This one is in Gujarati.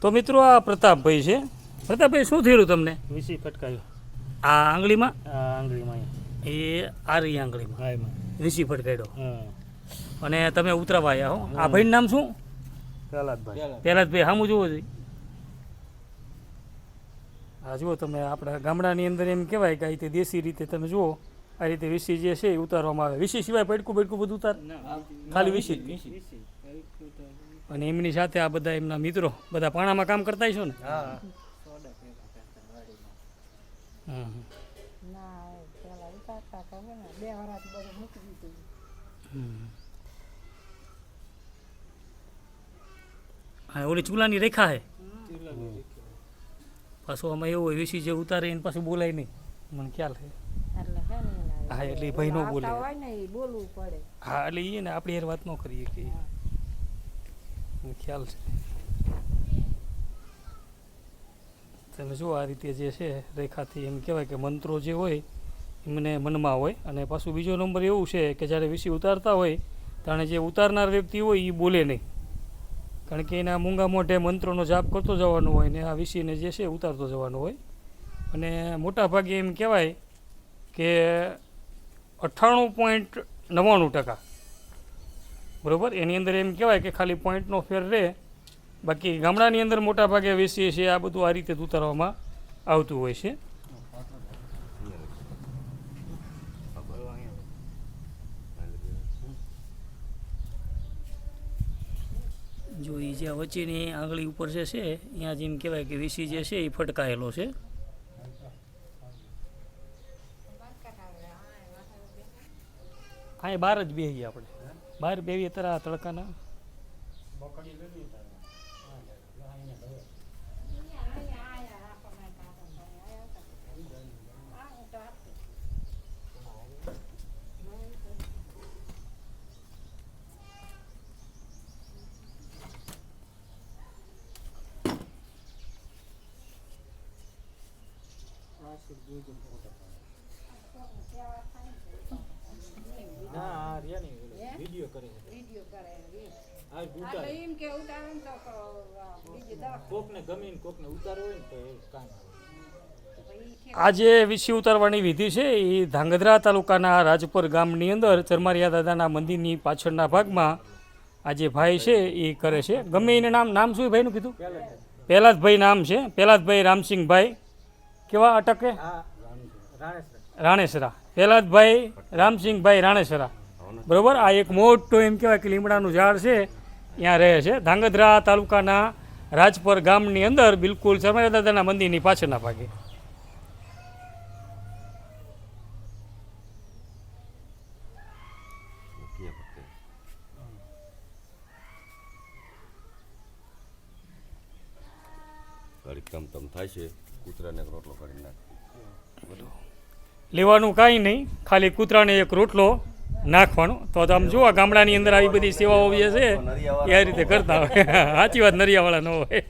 તો મિત્રો આ પ્રતાપભાઈ છે. પ્રતાપભાઈ શું થયેલું તમને? વીસી ફટકાયો. આ આંગળીમાં? આ આંગળીમાં એ આરી આંગળીમાં. હા એમાં. વીસી ફટકાડ્યો અને તમે ઉતરાવા આવ્યા હો. આ ભાઈનું નામ શું? પ્રહલાદભાઈ. પહેલા જ ભાઈ સામું જુઓ જોઈએ આ જુઓ તમે આપણા ગામડાની અંદર એમ કહેવાય કે આ રીતે દેશી રીતે તમે જુઓ આ રીતે વીસી જે છે એ ઉતારવામાં આવે. વીસી સિવાય પડકું પડકું બધું ઉતાર? ખાલી વીસી જ. અને એમની સાથે આ બધા એમના મિત્રો બધા પાણામાં કામ કરતા છો ને? હા. ઓલી ચૂલાની રેખા હે? પાછું આમાં એવું હોય વીસી જે ઉતારે એને પાછું બોલાય નહીં. મને ખ્યાલ છે એટલે હે એટલે ભાઈ નો બોલે. હોય ને એ બોલવું પડે. હા એટલે એ ને આપણે યાર વાત ન કરીએ કે. ખ્યાલ છે. તમે જુઓ આ રીતે જે છે, રેખાથી એમ કહેવાય કે મંત્રો જે હોય એમને મનમાં હોય. અને પાછું બીજો નંબર એવું છે કે જ્યારે વિષય ઉતારતા હોય ત્યારે જે ઉતારનાર વ્યક્તિ હોય એ બોલે નહીં. કારણ કે એના મૂંગા મોઢે મંત્રોનો જાપ કરતો જવાનો હોય ને આ વિષયને જે છે, ઉતારતો જવાનો હોય. અને મોટા ભાગે એમ કહેવાય કે અઠ્ઠાણું પોઈન્ટ નવ્વાણું ટકા બરોબર? એની અંદર એમ કહેવાય કે ખાલી પોઈન્ટનો ફેર રહે. બાકી ગામડાની અંદર મોટા ભાગે છે આ બધું આ રીતે જ ઉતારવામાં આવતું હોય છે. જો એ જે વચ્ચેની આંગળી ઉપર જે છે અહીંયા જેમ કહેવાય કે વીસી જે છે એ ફટકાયેલો છે. હા બહાર જ બેહીએ આપણે. બહાર બેહીએ તરા તડકાના ના આ રહ્યા નહીં વીડિયો કરે છે. વિડિયો કરે. આ એટલે એમ કે ઉતારે તો બીજી દવા કોકને ગમે કોકને ઉતારો હોય ને તો એ કામ આવે. પછી ઈ કે આ જે વીસી ઉતારવાની વિધિ છે એ ધાંગધ્રા તાલુકાના રાજપર ગામની અંદર ચરમારિયા દાદાના મંદિરની પાછળના ભાગમાં આ જે ભાઈ છે એ કરે છે. ગમે એને નામ નામ શું એ ભાઈનું કીધું? પહેલાદભાઈ નામ છે. પહેલાદભાઈ રામસિંહભાઈ. કેવા અટકે? રાણેસરા પહેલાદભાઈ રામસિંહભાઈ રાણેસરા બરોબર? આ એક મોટો એમ કહેવાય કે લીમડાનું ઝાડ છે ત્યાં રહે છે. ધાંગધ્રા તાલુકાના રાજપર ગામની અંદર બિલકુલ ચરમારિયા દાદાના મંદિરની પાછળના ભાગે. તમ થાય છે કૂતરાને રોટલો કરી નાખ લેવાનું કાંઈ નહીં ખાલી કૂતરાને એક રોટલો નાખવાનો. તો આમ જુઓ, ગામડાની અંદર આવી બધી સેવાઓ જે છે, એ રીતે કરતા હોય. સાચી વાત, નરિયાવાળા ન હોય.